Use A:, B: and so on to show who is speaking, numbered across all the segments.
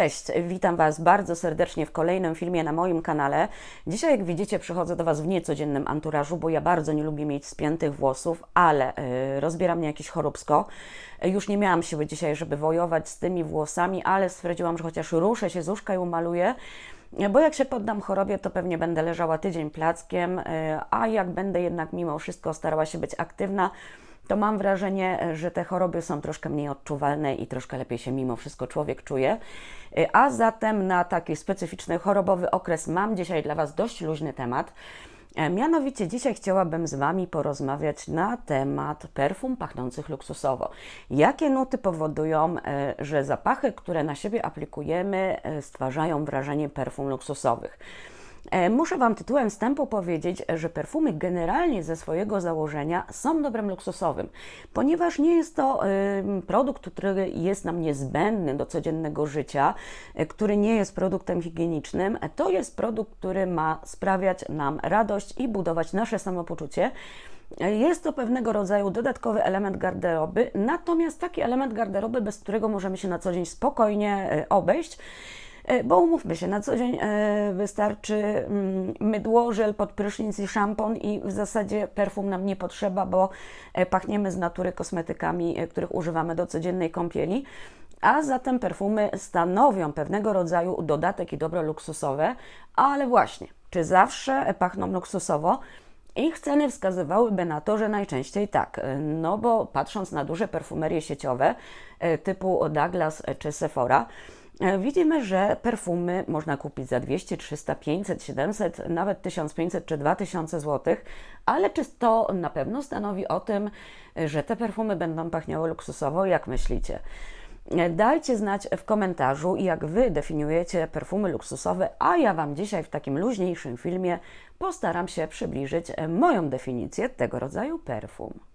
A: Cześć, witam Was bardzo serdecznie w kolejnym filmie na moim kanale. Dzisiaj, jak widzicie, przychodzę do Was w niecodziennym anturażu, bo ja bardzo nie lubię mieć spiętych włosów, ale yy, rozbiera mnie jakieś choróbsko. Już nie miałam siły dzisiaj, żeby wojować z tymi włosami, ale stwierdziłam, że chociaż ruszę się z łóżka i umaluję, bo jak się poddam chorobie, to pewnie będę leżała tydzień plackiem, yy, a jak będę jednak mimo wszystko starała się być aktywna, to mam wrażenie, że te choroby są troszkę mniej odczuwalne i troszkę lepiej się mimo wszystko człowiek czuje. A zatem na taki specyficzny chorobowy okres mam dzisiaj dla Was dość luźny temat. Mianowicie dzisiaj chciałabym z Wami porozmawiać na temat perfum pachnących luksusowo. Jakie nuty powodują, e, że zapachy, które na siebie aplikujemy, e, stwarzają wrażenie perfum luksusowych? E, muszę Wam tytułem wstępu powiedzieć, że perfumy generalnie ze swojego założenia są dobrem luksusowym, ponieważ nie jest to produkt, który jest nam niezbędny do codziennego życia, e, który nie jest produktem higienicznym. To jest produkt, który ma sprawiać nam radość i budować nasze samopoczucie. E, jest to pewnego rodzaju dodatkowy element garderoby, natomiast taki element garderoby, bez którego możemy się na co dzień spokojnie obejść. E, bo umówmy się, na co dzień e, wystarczy mm, mydło, żel pod prysznic i szampon i w zasadzie perfum nam nie potrzeba, bo e, pachniemy z natury kosmetykami, których używamy do codziennej kąpieli. A zatem perfumy stanowią pewnego rodzaju dodatek i dobro luksusowe, ale właśnie, czy zawsze pachną luksusowo? Ich ceny wskazywałyby na to, że najczęściej tak, no bo patrząc na duże perfumerie sieciowe typu Douglas czy Sephora, widzimy, że perfumy można kupić za 200, 300, 500, 700, nawet 1500 czy 2000 zł, ale czy to na pewno stanowi o tym, że te perfumy będą pachniały luksusowo? Jak myślicie? E, dajcie znać w komentarzu, jak Wy definiujecie perfumy luksusowe, a ja Wam dzisiaj w takim luźniejszym filmie postaram się przybliżyć moją definicję tego rodzaju perfum.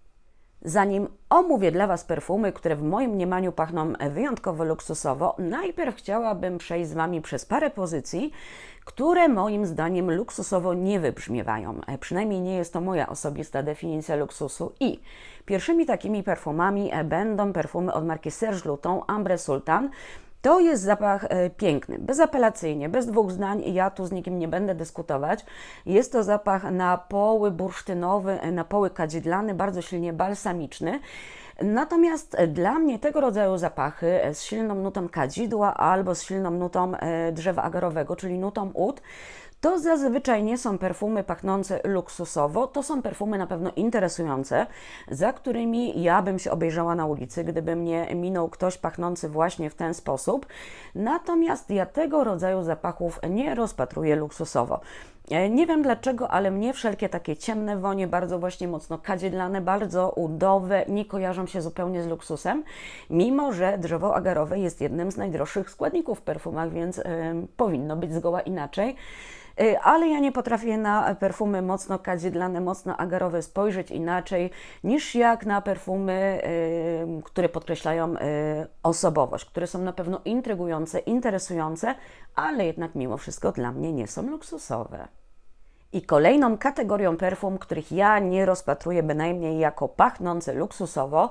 A: Zanim omówię dla Was perfumy, które w moim mniemaniu pachną wyjątkowo luksusowo, najpierw chciałabym przejść z Wami przez parę pozycji, które moim zdaniem luksusowo nie wybrzmiewają. E, przynajmniej nie jest to moja osobista definicja luksusu. I pierwszymi takimi perfumami e, będą perfumy od marki Serge Luton Ambre Sultan. To jest zapach e, piękny, bezapelacyjnie, bez dwóch zdań, ja tu z nikim nie będę dyskutować. Jest to zapach na poły bursztynowy, e, na poły kadzidlany, bardzo silnie balsamiczny. Natomiast dla mnie tego rodzaju zapachy z silną nutą kadzidła albo z silną nutą e, drzewa agarowego, czyli nutą ud, to zazwyczaj nie są perfumy pachnące luksusowo, to są perfumy na pewno interesujące, za którymi ja bym się obejrzała na ulicy, gdyby mnie minął ktoś pachnący właśnie w ten sposób. Natomiast ja tego rodzaju zapachów nie rozpatruję luksusowo. E, nie wiem dlaczego, ale mnie wszelkie takie ciemne wonie, bardzo właśnie mocno kadzielane, bardzo udowe, nie kojarzą się zupełnie z luksusem, mimo że drzewo agarowe jest jednym z najdroższych składników w perfumach, więc powinno być zgoła inaczej. Y, ale ja nie potrafię na perfumy mocno kadzidlane, mocno agarowe spojrzeć inaczej niż jak na perfumy, y, które podkreślają y, osobowość, które są na pewno intrygujące, interesujące, ale jednak mimo wszystko dla mnie nie są luksusowe. I kolejną kategorią perfum, których ja nie rozpatruję bynajmniej jako pachnące luksusowo,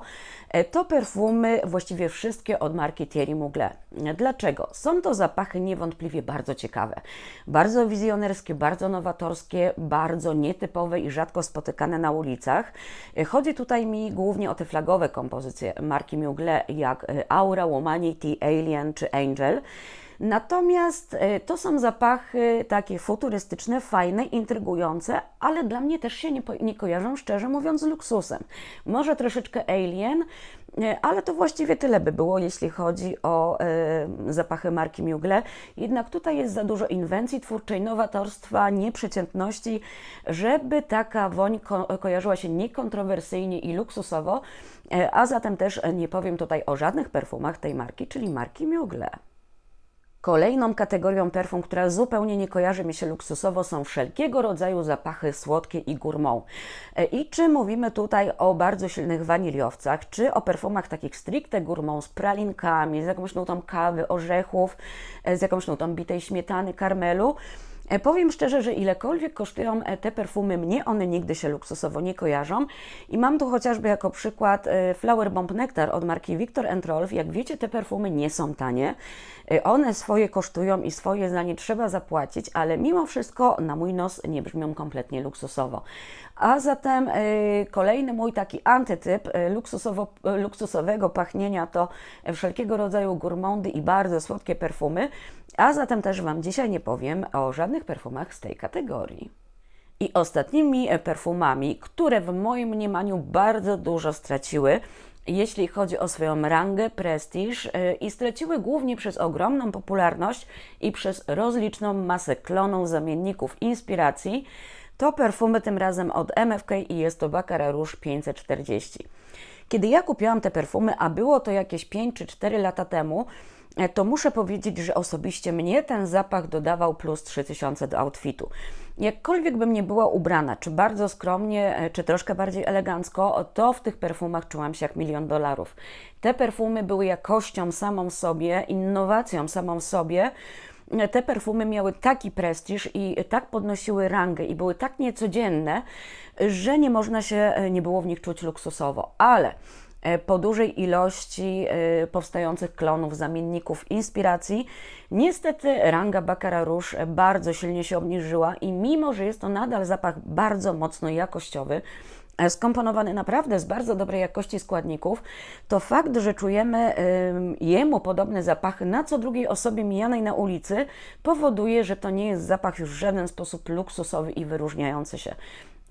A: e, to perfumy właściwie wszystkie od marki Thierry Mugler. Dlaczego? Są to zapachy niewątpliwie bardzo ciekawe, bardzo wizjonerskie, bardzo nowatorskie, bardzo nietypowe i rzadko spotykane na ulicach. E, chodzi tutaj mi głównie o te flagowe kompozycje marki Mugler, jak e, Aura, Womanity, Alien czy Angel. Natomiast e, to są zapachy takie futurystyczne, fajne, intrygujące, ale dla mnie też się nie, nie kojarzą, szczerze mówiąc, z luksusem. Może troszeczkę alien, e, ale to właściwie tyle by było, jeśli chodzi o e, zapachy marki Mugler. Jednak tutaj jest za dużo inwencji twórczej, nowatorstwa, nieprzeciętności, żeby taka woń ko kojarzyła się niekontrowersyjnie i luksusowo, a zatem też nie powiem tutaj o żadnych perfumach tej marki, czyli marki Mugler. Kolejną kategorią perfum, która zupełnie nie kojarzy mi się luksusowo, są wszelkiego rodzaju zapachy słodkie i gourmand. E, I czy mówimy tutaj o bardzo silnych waniliowcach, czy o perfumach takich stricte gourmand z pralinkami, z jakąś nutą kawy, orzechów, e, z jakąś nutą bitej śmietany, karmelu, Powiem szczerze, że ilekolwiek kosztują e, te perfumy, mnie one nigdy się luksusowo nie kojarzą. I mam tu chociażby jako przykład e, Flower Bomb Nectar od marki Victor Rolf. Jak wiecie, te perfumy nie są tanie. E, One swoje kosztują i swoje za nie trzeba zapłacić, ale mimo wszystko na mój nos nie brzmią kompletnie luksusowo. A zatem e, kolejny mój taki antytyp e, luksusowo, e, luksusowego pachnienia to wszelkiego rodzaju gourmandy i bardzo słodkie perfumy. A zatem też Wam dzisiaj nie powiem o żadnych perfumach z tej kategorii. I ostatnimi e, perfumami, które w moim mniemaniu bardzo dużo straciły, jeśli chodzi o swoją rangę, prestiż e, i straciły głównie przez ogromną popularność i przez rozliczną masę klonów, zamienników, inspiracji, to perfumy tym razem od MFK i jest to Baccarat Rouge 540. Kiedy ja kupiłam te perfumy, a było to jakieś 5 czy 4 lata temu, e, to muszę powiedzieć, że osobiście mnie ten zapach dodawał plus 3000 do outfitu. Jakkolwiek bym nie była ubrana, czy bardzo skromnie, e, czy troszkę bardziej elegancko, to w tych perfumach czułam się jak milion dolarów. Te perfumy były jakością samą sobie, innowacją samą sobie. Te perfumy miały taki prestiż i tak podnosiły rangę i były tak niecodzienne, że nie można się e, nie było w nich czuć luksusowo. Ale e, po dużej ilości e, powstających klonów, zamienników, inspiracji, niestety ranga Baccarat Rouge bardzo silnie się obniżyła i mimo, że jest to nadal zapach bardzo mocno jakościowy, skomponowany naprawdę z bardzo dobrej jakości składników, to fakt, że czujemy jemu podobne zapachy na co drugiej osobie mijanej na ulicy, powoduje, że to nie jest zapach już w żaden sposób luksusowy i wyróżniający się.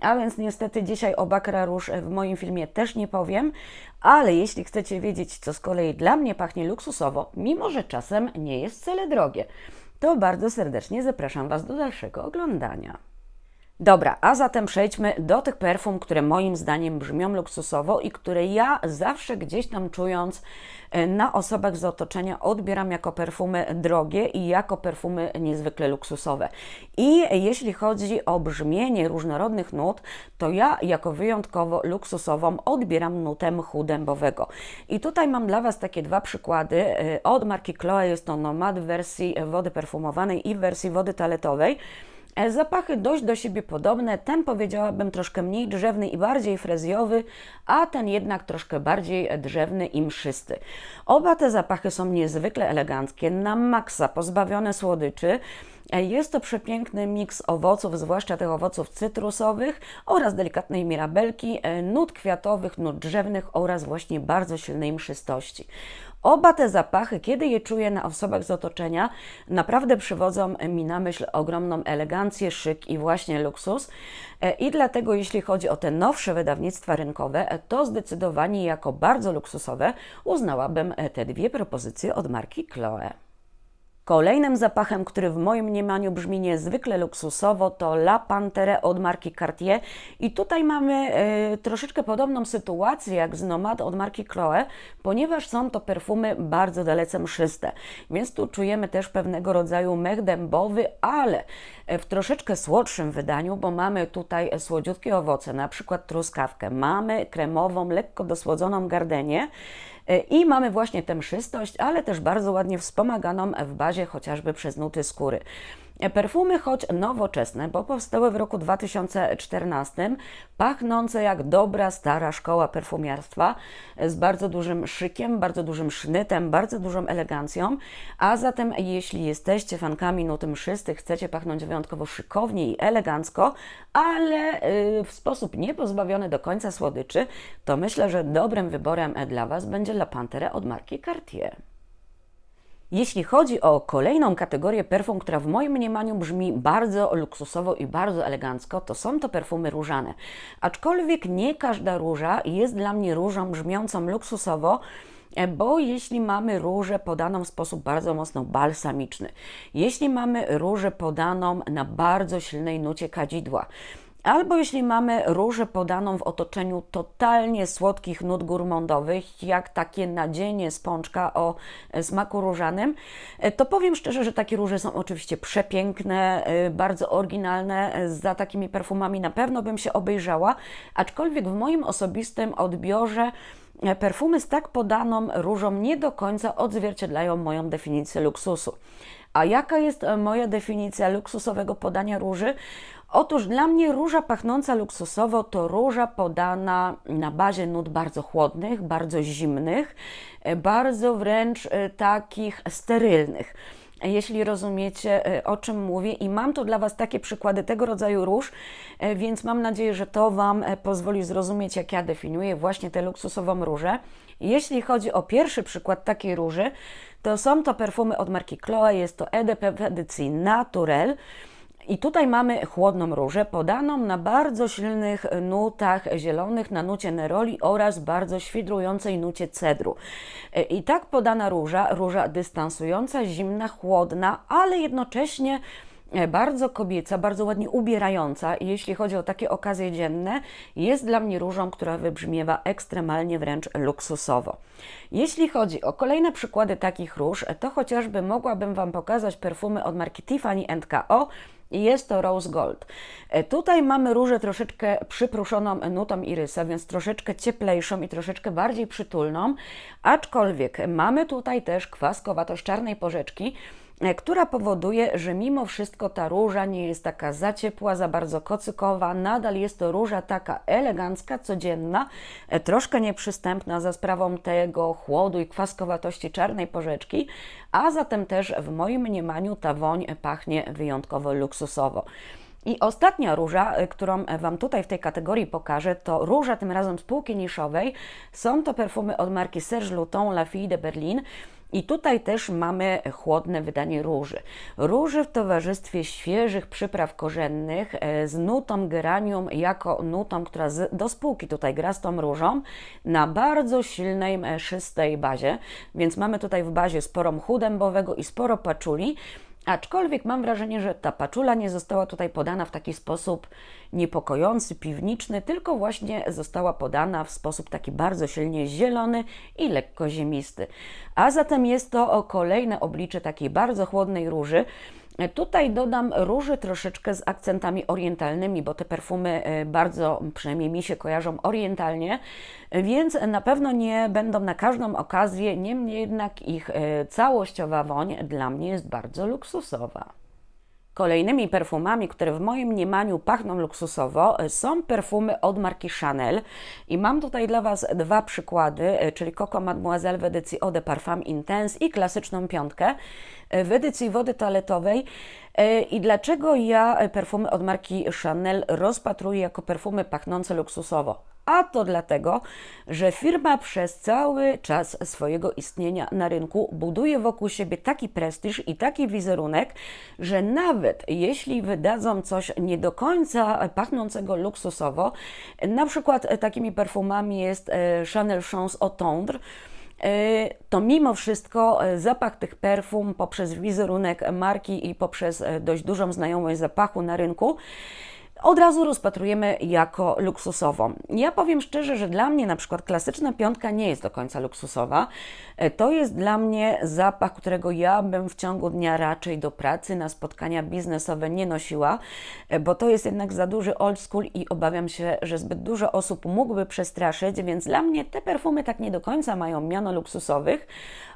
A: A więc niestety dzisiaj o Baccarat Rouge w moim filmie też nie powiem, ale jeśli chcecie wiedzieć, co z kolei dla mnie pachnie luksusowo, mimo że czasem nie jest wcale drogie, to bardzo serdecznie zapraszam Was do dalszego oglądania. Dobra, a zatem przejdźmy do tych perfum, które moim zdaniem brzmią luksusowo i które ja zawsze gdzieś tam czując e, na osobach z otoczenia odbieram jako perfumy drogie i jako perfumy niezwykle luksusowe. I jeśli chodzi o brzmienie różnorodnych nut, to ja jako wyjątkowo luksusową odbieram nutę mchu dębowego. I tutaj mam dla Was takie dwa przykłady. E, Od marki Chloe jest to Nomad w wersji wody perfumowanej i w wersji wody toaletowej. E, Zapachy dość do siebie podobne, ten powiedziałabym troszkę mniej drzewny i bardziej frezjowy, a ten jednak troszkę bardziej drzewny i mszysty. Oba te zapachy są niezwykle eleganckie, na maksa pozbawione słodyczy. E, Jest to przepiękny miks owoców, zwłaszcza tych owoców cytrusowych oraz delikatnej mirabelki, e, nut kwiatowych, nut drzewnych oraz właśnie bardzo silnej mszystości. Oba te zapachy, kiedy je czuję na osobach z otoczenia, naprawdę przywodzą mi na myśl ogromną elegancję, szyk i właśnie luksus. E, I dlatego, jeśli chodzi o te nowsze wydawnictwa rynkowe, to zdecydowanie jako bardzo luksusowe uznałabym te dwie propozycje od marki Chloe. Kolejnym zapachem, który w moim mniemaniu brzmi niezwykle luksusowo, to La Pantere od marki Cartier. I tutaj mamy e, troszeczkę podobną sytuację jak z Nomad od marki Chloe, ponieważ są to perfumy bardzo dalece mszyste. Więc tu czujemy też pewnego rodzaju mech dębowy, ale e, w troszeczkę słodszym wydaniu, bo mamy tutaj słodziutkie owoce, na przykład truskawkę, mamy kremową, lekko dosłodzoną gardenię. E, I mamy właśnie tę mszystość, ale też bardzo ładnie wspomaganą w bazie chociażby przez nuty skóry. Perfumy, choć nowoczesne, bo powstały w roku 2014, pachnące jak dobra, stara szkoła perfumiarstwa, z bardzo dużym szykiem, bardzo dużym sznytem, bardzo dużą elegancją. A zatem, jeśli jesteście fankami nuty mszystych, chcecie pachnąć wyjątkowo szykownie i elegancko, ale y, w sposób niepozbawiony do końca słodyczy, to myślę, że dobrym wyborem dla Was będzie La Pantere od marki Cartier. Jeśli chodzi o kolejną kategorię perfum, która w moim mniemaniu brzmi bardzo luksusowo i bardzo elegancko, to są to perfumy różane. Aczkolwiek nie każda róża jest dla mnie różą brzmiącą luksusowo, e, bo jeśli mamy różę podaną w sposób bardzo mocno balsamiczny, jeśli mamy różę podaną na bardzo silnej nucie kadzidła, Albo jeśli mamy różę podaną w otoczeniu totalnie słodkich nut gourmandowych, jak takie nadzienie z pączka o e, smaku różanym, e, to powiem szczerze, że takie róże są oczywiście przepiękne, e, bardzo oryginalne. Za takimi perfumami na pewno bym się obejrzała, aczkolwiek w moim osobistym odbiorze perfumy z tak podaną różą nie do końca odzwierciedlają moją definicję luksusu. A jaka jest moja definicja luksusowego podania róży? Otóż dla mnie róża pachnąca luksusowo to róża podana na bazie nut bardzo chłodnych, bardzo zimnych, e, bardzo wręcz e, takich sterylnych jeśli rozumiecie, o czym mówię. I mam tu dla Was takie przykłady tego rodzaju róż, więc mam nadzieję, że to Wam pozwoli zrozumieć, jak ja definiuję właśnie tę luksusową różę. Jeśli chodzi o pierwszy przykład takiej róży, to są to perfumy od marki Chloe, jest to EDP w edycji Naturel. I tutaj mamy chłodną różę podaną na bardzo silnych nutach zielonych, na nucie neroli oraz bardzo świdrującej nucie cedru. I tak podana róża, róża dystansująca, zimna, chłodna, ale jednocześnie bardzo kobieca, bardzo ładnie ubierająca jeśli chodzi o takie okazje dzienne, jest dla mnie różą, która wybrzmiewa ekstremalnie wręcz luksusowo. Jeśli chodzi o kolejne przykłady takich róż, to chociażby mogłabym Wam pokazać perfumy od marki Tiffany Co. I jest to Rose Gold. E, tutaj mamy różę troszeczkę przypruszoną nutą irysa, więc troszeczkę cieplejszą i troszeczkę bardziej przytulną, aczkolwiek mamy tutaj też kwaskowatość czarnej porzeczki, która powoduje, że mimo wszystko ta róża nie jest taka za ciepła, za bardzo kocykowa, nadal jest to róża taka elegancka, codzienna, e, troszkę nieprzystępna za sprawą tego chłodu i kwaskowatości czarnej porzeczki, a zatem też w moim mniemaniu ta woń pachnie wyjątkowo luksusowo. I ostatnia róża, e, którą Wam tutaj w tej kategorii pokażę, to róża tym razem z półki niszowej. Są to perfumy od marki Serge Luton La Fille de Berlin. I tutaj też mamy chłodne wydanie róży. Róży w towarzystwie świeżych przypraw korzennych e, z nutą geranium jako nutą, która z, do spółki tutaj gra z tą różą na bardzo silnej, szystej bazie. Więc mamy tutaj w bazie sporo mchu dębowego i sporo paczuli. Aczkolwiek mam wrażenie, że ta paczula nie została tutaj podana w taki sposób niepokojący, piwniczny, tylko właśnie została podana w sposób taki bardzo silnie zielony i lekko ziemisty. A zatem jest to kolejne oblicze takiej bardzo chłodnej róży, Tutaj dodam róży troszeczkę z akcentami orientalnymi, bo te perfumy e, bardzo, przynajmniej mi się kojarzą orientalnie, więc na pewno nie będą na każdą okazję, niemniej jednak ich e, całościowa woń dla mnie jest bardzo luksusowa. Kolejnymi perfumami, które w moim mniemaniu pachną luksusowo, są perfumy od marki Chanel. I mam tutaj dla Was dwa przykłady, czyli Coco Mademoiselle w edycji Eau de Parfum Intense i klasyczną piątkę w edycji wody toaletowej. E, I dlaczego ja perfumy od marki Chanel rozpatruję jako perfumy pachnące luksusowo? A to dlatego, że firma przez cały czas swojego istnienia na rynku buduje wokół siebie taki prestiż i taki wizerunek, że nawet jeśli wydadzą coś nie do końca pachnącego luksusowo, na przykład takimi perfumami jest e, Chanel Chance Au Tendre, e, to mimo wszystko e, zapach tych perfum poprzez wizerunek marki i poprzez dość dużą znajomość zapachu na rynku od razu rozpatrujemy jako luksusową. Ja powiem szczerze, że dla mnie na przykład klasyczna piątka nie jest do końca luksusowa. E, to jest dla mnie zapach, którego ja bym w ciągu dnia raczej do pracy, na spotkania biznesowe nie nosiła, e, bo to jest jednak za duży old school i obawiam się, że zbyt dużo osób mógłby przestraszyć, więc dla mnie te perfumy tak nie do końca mają miano luksusowych,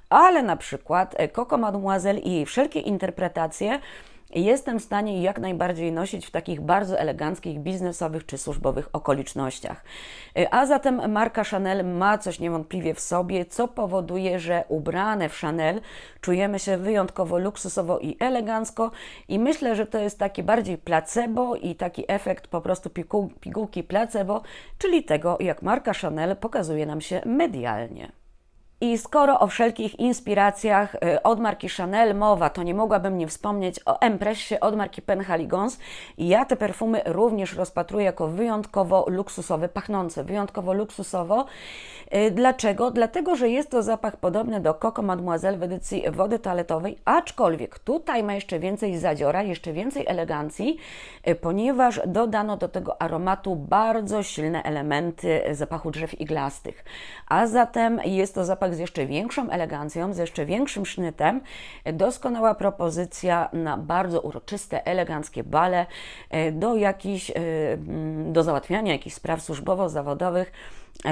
A: ale na przykład e, Coco Mademoiselle i jej wszelkie interpretacje jestem w stanie jak najbardziej nosić w takich bardzo eleganckich, biznesowych czy służbowych okolicznościach. Y, a zatem marka Chanel ma coś niewątpliwie w sobie, co powoduje, że ubrane w Chanel czujemy się wyjątkowo luksusowo i elegancko i myślę, że to jest taki bardziej placebo i taki efekt po prostu pigułki placebo, czyli tego, jak marka Chanel pokazuje nam się medialnie. I skoro o wszelkich inspiracjach y, od marki Chanel mowa, to nie mogłabym nie wspomnieć o Empressie od marki Penhaligons. Ja te perfumy również rozpatruję jako wyjątkowo luksusowe, pachnące wyjątkowo luksusowo. Y, dlaczego? Dlatego, że jest to zapach podobny do Coco Mademoiselle w edycji wody toaletowej, aczkolwiek tutaj ma jeszcze więcej zadziora, jeszcze więcej elegancji, y, ponieważ dodano do tego aromatu bardzo silne elementy zapachu drzew iglastych. A zatem jest to zapach z jeszcze większą elegancją, z jeszcze większym sznytem. Doskonała propozycja na bardzo uroczyste, eleganckie bale, e, do jakichś, e, mm, do załatwiania jakichś spraw służbowo-zawodowych.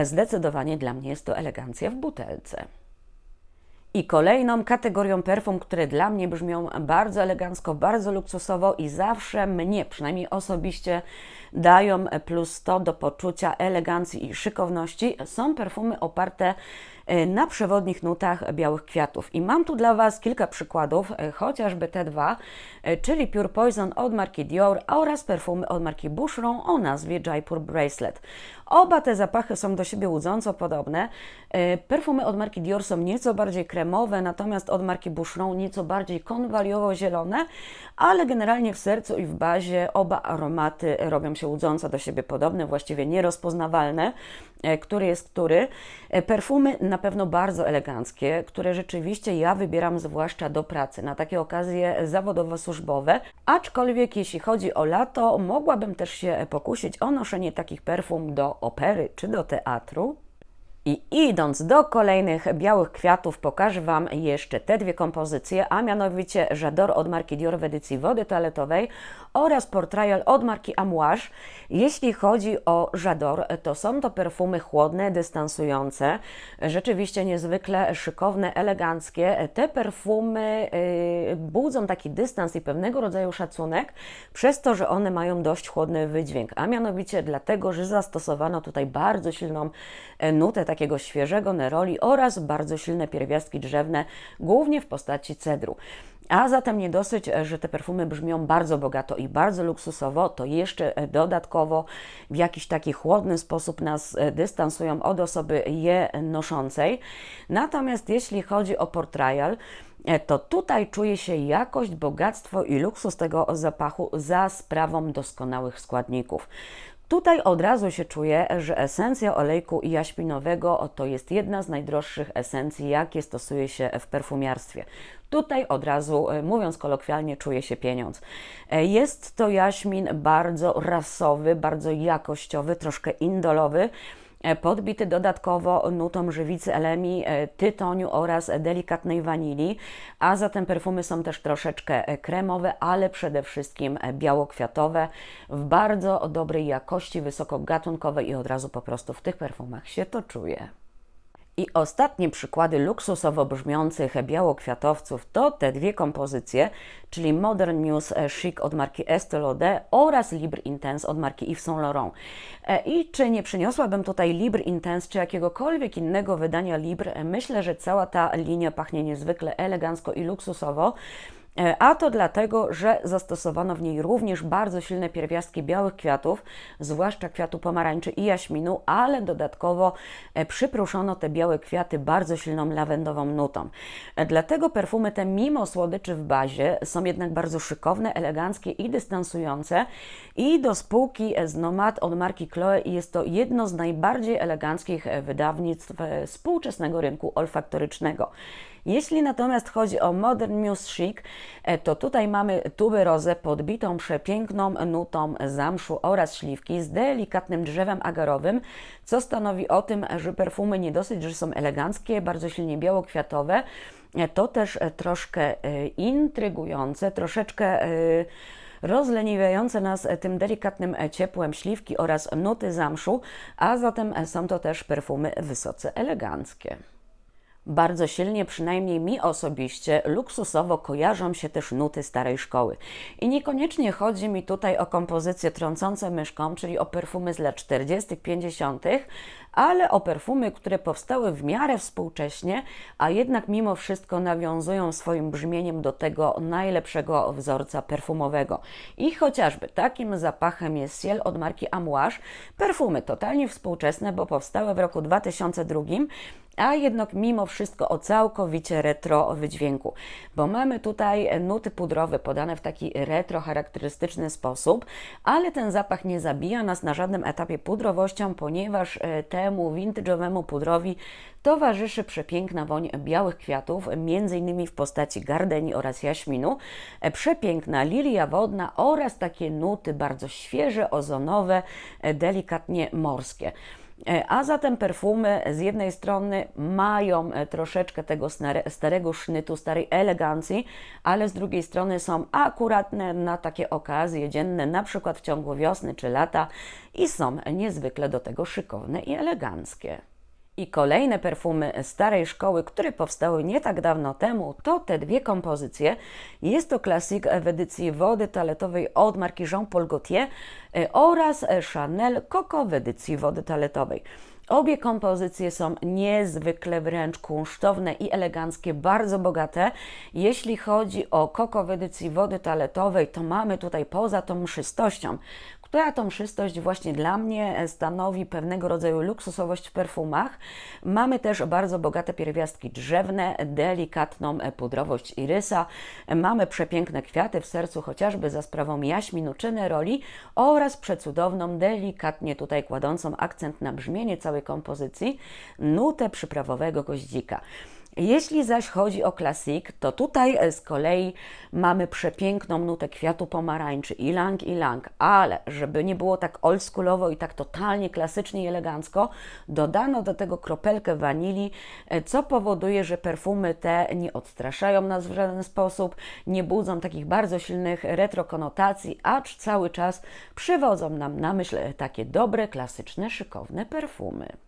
A: Zdecydowanie dla mnie jest to elegancja w butelce. I kolejną kategorią perfum, które dla mnie brzmią bardzo elegancko, bardzo luksusowo i zawsze mnie, przynajmniej osobiście, dają plus 100 do poczucia elegancji i szykowności, są perfumy oparte na przewodnich nutach białych kwiatów. I mam tu dla Was kilka przykładów, e, chociażby te dwa, e, czyli Pure Poison od marki Dior oraz perfumy od marki Boucheron o nazwie Jaipur Bracelet. Oba te zapachy są do siebie łudząco podobne. E, Perfumy od marki Dior są nieco bardziej kremowe, natomiast od marki Boucheron nieco bardziej konwaliowo-zielone, ale generalnie w sercu i w bazie oba aromaty robią się łudząco do siebie podobne, właściwie nierozpoznawalne, e, który jest który. E, Perfumy na pewno bardzo eleganckie, które rzeczywiście ja wybieram zwłaszcza do pracy, na takie okazje zawodowo-służbowe, aczkolwiek jeśli chodzi o lato, mogłabym też się pokusić o noszenie takich perfum do opery czy do teatru. I idąc do kolejnych białych kwiatów, pokażę Wam jeszcze te dwie kompozycje, a mianowicie J'adore od marki Dior w edycji wody toaletowej oraz Portrayal od marki Amouage. Jeśli chodzi o J'adore, to są to perfumy chłodne, dystansujące, rzeczywiście niezwykle szykowne, eleganckie. Te perfumy yy, budzą taki dystans i pewnego rodzaju szacunek, przez to, że one mają dość chłodny wydźwięk, a mianowicie dlatego, że zastosowano tutaj bardzo silną e, nutę takiego świeżego neroli oraz bardzo silne pierwiastki drzewne, głównie w postaci cedru. A zatem nie dosyć, że te perfumy brzmią bardzo bogato i bardzo luksusowo, to jeszcze dodatkowo w jakiś taki chłodny sposób nas dystansują od osoby je noszącej. Natomiast jeśli chodzi o portrayal, to tutaj czuje się jakość, bogactwo i luksus tego zapachu za sprawą doskonałych składników. Tutaj od razu się czuje, że esencja olejku jaśminowego to jest jedna z najdroższych esencji, jakie stosuje się w perfumiarstwie. Tutaj od razu, e, mówiąc kolokwialnie, czuje się pieniądz. E, Jest to jaśmin bardzo rasowy, bardzo jakościowy, troszkę indolowy podbity dodatkowo nutą żywicy elemi, tytoniu oraz delikatnej wanilii, a zatem perfumy są też troszeczkę kremowe, ale przede wszystkim białokwiatowe, w bardzo dobrej jakości, wysokogatunkowej i od razu po prostu w tych perfumach się to czuje. I ostatnie przykłady luksusowo brzmiących białokwiatowców to te dwie kompozycje, czyli Modern Muse Chic od marki Estée Lauder oraz Libre Intense od marki Yves Saint Laurent. E, I czy nie przyniosłabym tutaj Libre Intense czy jakiegokolwiek innego wydania Libre? Myślę, że cała ta linia pachnie niezwykle elegancko i luksusowo. E, A to dlatego, że zastosowano w niej również bardzo silne pierwiastki białych kwiatów, zwłaszcza kwiatu pomarańczy i jaśminu, ale dodatkowo e, przypruszono te białe kwiaty bardzo silną lawendową nutą. E, Dlatego perfumy te, mimo słodyczy w bazie, są jednak bardzo szykowne, eleganckie i dystansujące. I do spółki z Nomad od marki Chloe jest to jedno z najbardziej eleganckich wydawnictw współczesnego rynku olfaktorycznego. Jeśli natomiast chodzi o Modern Muse Chic, e, to tutaj mamy tubę rozę podbitą przepiękną nutą zamszu oraz śliwki z delikatnym drzewem agarowym, co stanowi o tym, że perfumy nie dosyć, że są eleganckie, bardzo silnie białokwiatowe, e, to też e, troszkę intrygujące, troszeczkę rozleniwiające nas tym delikatnym ciepłem śliwki oraz nuty zamszu, a zatem są to też perfumy wysoce eleganckie. Bardzo silnie, przynajmniej mi osobiście, luksusowo kojarzą się też nuty starej szkoły. I niekoniecznie chodzi mi tutaj o kompozycje trącące myszką, czyli o perfumy z lat 40., 50., ale o perfumy, które powstały w miarę współcześnie, a jednak mimo wszystko nawiązują swoim brzmieniem do tego najlepszego wzorca perfumowego. I chociażby takim zapachem jest Ciel od marki Amouage. Perfumy totalnie współczesne, bo powstały w roku 2002 a jednak mimo wszystko o całkowicie retro wydźwięku, bo mamy tutaj nuty pudrowe podane w taki retro charakterystyczny sposób, ale ten zapach nie zabija nas na żadnym etapie pudrowością, ponieważ e, temu vintage'owemu pudrowi towarzyszy przepiękna woń białych kwiatów, innymi w postaci gardeni oraz jaśminu, przepiękna lilia wodna oraz takie nuty bardzo świeże, ozonowe, delikatnie morskie. E, A zatem perfumy z jednej strony mają e, troszeczkę tego starego sznytu, starej elegancji, ale z drugiej strony są akuratne na takie okazje dzienne, na przykład w ciągu wiosny czy lata i są niezwykle do tego szykowne i eleganckie. I kolejne perfumy starej szkoły, które powstały nie tak dawno temu, to te dwie kompozycje. Jest to klasik w edycji wody toaletowej od marki Jean-Paul Gaultier e, oraz Chanel Coco w edycji wody toaletowej. Obie kompozycje są niezwykle wręcz kunsztowne i eleganckie, bardzo bogate. Jeśli chodzi o koko w edycji wody toaletowej, to mamy tutaj poza tą mszystością, która tą mszystość właśnie dla mnie stanowi pewnego rodzaju luksusowość w perfumach. Mamy też bardzo bogate pierwiastki drzewne, delikatną pudrowość irysa, mamy przepiękne kwiaty w sercu, chociażby za sprawą jaśminu czy neroli oraz przecudowną, delikatnie tutaj kładącą akcent na brzmienie całej kompozycji, nutę przyprawowego goździka. Jeśli zaś chodzi o klasik, to tutaj e, z kolei mamy przepiękną nutę kwiatu pomarańczy, ilang ilang, ale żeby nie było tak oldschoolowo i tak totalnie klasycznie i elegancko, dodano do tego kropelkę wanilii, e, co powoduje, że perfumy te nie odstraszają nas w żaden sposób, nie budzą takich bardzo silnych retrokonotacji, acz cały czas przywodzą nam na myśl takie dobre, klasyczne, szykowne perfumy.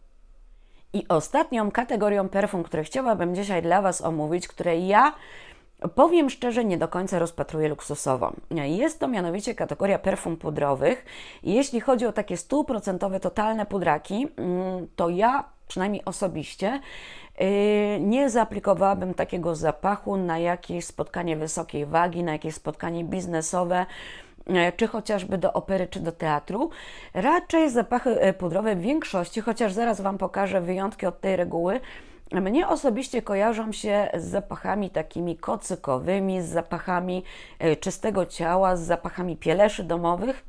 A: I ostatnią kategorią perfum, które chciałabym dzisiaj dla Was omówić, które ja powiem szczerze, nie do końca rozpatruję luksusowo. Jest to mianowicie kategoria perfum pudrowych. Jeśli chodzi o takie stuprocentowe, totalne pudraki, mm, to ja przynajmniej osobiście yy, nie zaaplikowałabym takiego zapachu na jakieś spotkanie wysokiej wagi, na jakieś spotkanie biznesowe czy chociażby do opery, czy do teatru. Raczej zapachy e, pudrowe w większości, chociaż zaraz Wam pokażę wyjątki od tej reguły, mnie osobiście kojarzą się z zapachami takimi kocykowymi, z zapachami e, czystego ciała, z zapachami pieleszy domowych.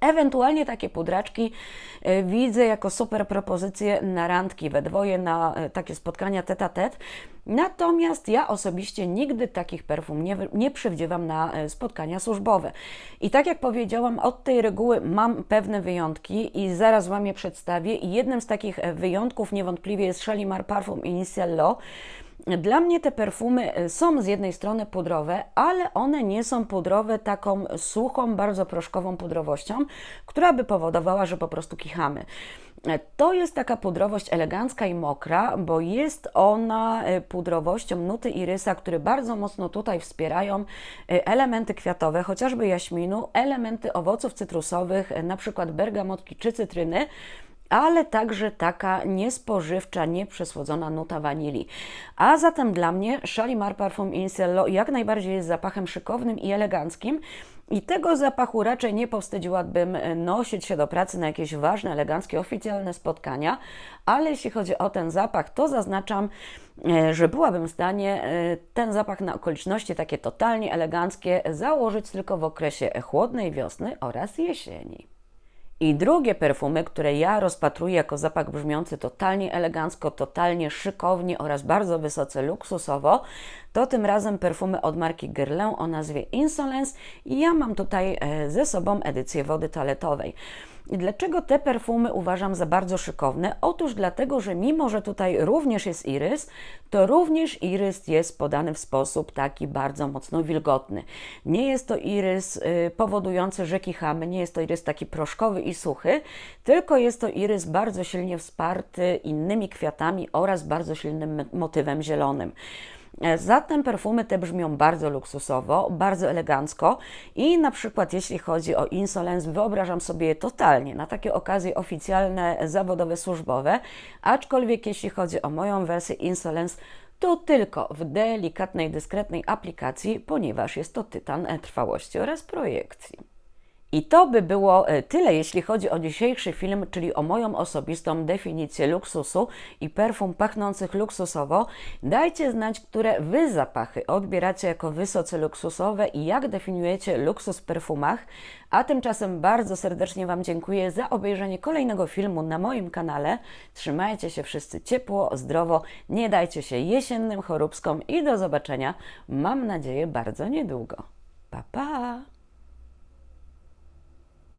A: Ewentualnie takie pudraczki e, widzę jako super propozycje na randki we dwoje, na e, takie spotkania tete a tete. Natomiast ja osobiście nigdy takich perfum nie, nie przywdziewam na e, spotkania służbowe. I tak jak powiedziałam, od tej reguły mam pewne wyjątki i zaraz Wam je przedstawię. I jednym z takich wyjątków niewątpliwie jest Shalimar Parfum Initial Law. Dla mnie te perfumy e, są z jednej strony pudrowe, ale one nie są pudrowe taką suchą, bardzo proszkową pudrowością, która by powodowała, że po prostu kichamy. E, To jest taka pudrowość elegancka i mokra, bo jest ona e, pudrowością nuty irysa, które bardzo mocno tutaj wspierają elementy kwiatowe, chociażby jaśminu, elementy owoców cytrusowych, na przykład bergamotki czy cytryny ale także taka niespożywcza, nieprzesłodzona nuta wanilii. A zatem dla mnie Shalimar Parfum Incello jak najbardziej jest zapachem szykownym i eleganckim i tego zapachu raczej nie powstydziłabym e, nosić się do pracy na jakieś ważne, eleganckie, oficjalne spotkania, ale jeśli chodzi o ten zapach, to zaznaczam, e, że byłabym w stanie e, ten zapach na okoliczności takie totalnie eleganckie założyć tylko w okresie chłodnej wiosny oraz jesieni. I drugie perfumy, które ja rozpatruję jako zapach brzmiący totalnie elegancko, totalnie szykownie oraz bardzo wysoce luksusowo, to tym razem perfumy od marki Guerlain o nazwie Insolence i ja mam tutaj e, ze sobą edycję wody toaletowej. Dlaczego te perfumy uważam za bardzo szykowne? Otóż dlatego, że mimo, że tutaj również jest irys, to również irys jest podany w sposób taki bardzo mocno wilgotny. Nie jest to irys y, powodujący, że kichamy, nie jest to irys taki proszkowy i suchy, tylko jest to irys bardzo silnie wsparty innymi kwiatami oraz bardzo silnym motywem zielonym. E, Zatem perfumy te brzmią bardzo luksusowo, bardzo elegancko i na przykład jeśli chodzi o Insolence, wyobrażam sobie je totalnie na takie okazje oficjalne, zawodowe, służbowe, aczkolwiek jeśli chodzi o moją wersję Insolence, to tylko w delikatnej, dyskretnej aplikacji, ponieważ jest to tytan trwałości oraz projekcji. I to by było e, tyle, jeśli chodzi o dzisiejszy film, czyli o moją osobistą definicję luksusu i perfum pachnących luksusowo. Dajcie znać, które Wy zapachy odbieracie jako wysoce luksusowe i jak definiujecie luksus w perfumach. A tymczasem bardzo serdecznie Wam dziękuję za obejrzenie kolejnego filmu na moim kanale. Trzymajcie się wszyscy ciepło, zdrowo, nie dajcie się jesiennym choróbskom i do zobaczenia, mam nadzieję, bardzo niedługo. Pa, pa!